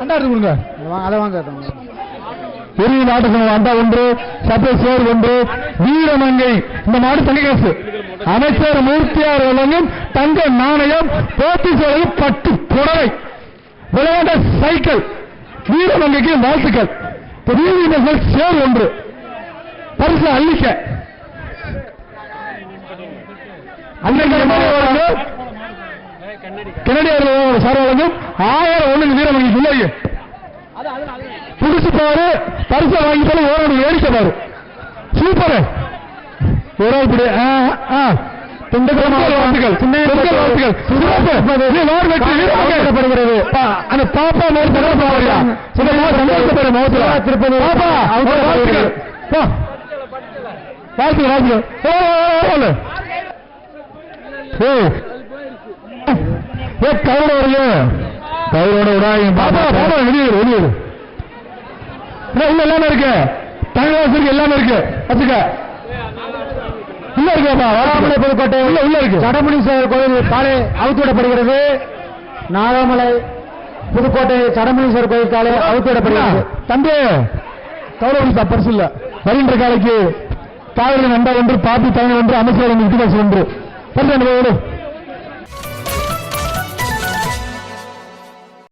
அண்டா எடுத்து கொடுங்க அதை வாங்க பெரிய நாட்டகம் அண்டா ஒன்று சபேஸ்வர் ஒன்று வீரமங்கை இந்த மாடு தங்க கேசு. அமைச்சர் மூர்த்தியார் வழங்கும் தங்க நாணயம் போட்டி சேவையும் பட்டு புடவை. விளையாட சைக்கிள் வீரமங்கைக்கு வாழ்த்துக்கள். பெரிய சேர் ஒன்று. பரிசு அள்ளிக்க. அன்னைக்கு கன்னடி அவர்கள் சார் வழங்கும். ஆயிரம் ஒண்ணு வீரமங்கை இல்லையே புடிச்சு பாரு பரிசை வாங்கி போல ஓரடி வேடிக்கை பாரு. சூப்பர். ஒரு ஆள் பிடி ஆ, ஆ. திண்டுக்கல் மாவட்ட வாழ்த்துக்கள். திண்டுக்கல் வாழ்த்துக்கள். சிறப்பு. இது வார் வெற்றி. வீரமங்கை. பா- அந்த பாப்பா மேல் அவங்க வாழ்த்துக்கள். வாழ்த்துக்கள் ஏ கவுட வரல கவுரோட விடாங்க பாப்பா பாப்பா வெளியூர் வெளியூர் இல்ல எல்லாமே இருக்கு. தங்கவாசம் இருக்கு எல்லாமே இருக்கு. வச்சுக்க உள்ள இருக்காப்பா வராமலை புதுக்கோட்டை. உள்ள உள்ள இருக்கு. சடமுனீஸ்வரர் கோயில் காலை அவுத்து விடப்படுகிறது நாகாமலை புதுக்கோட்டை சடமுனீஸ்வரர் கோயில் காலை அவுத்து விடப்படுகிறது தம்பி. கௌரவ பரிசு இல்ல வருகின்ற காலைக்கு காவிரி நண்டா ஒன்று பாப்பி தவணை ஒன்று அமைச்சர் ஒன்று விட்டு ஒன்று. பரிசு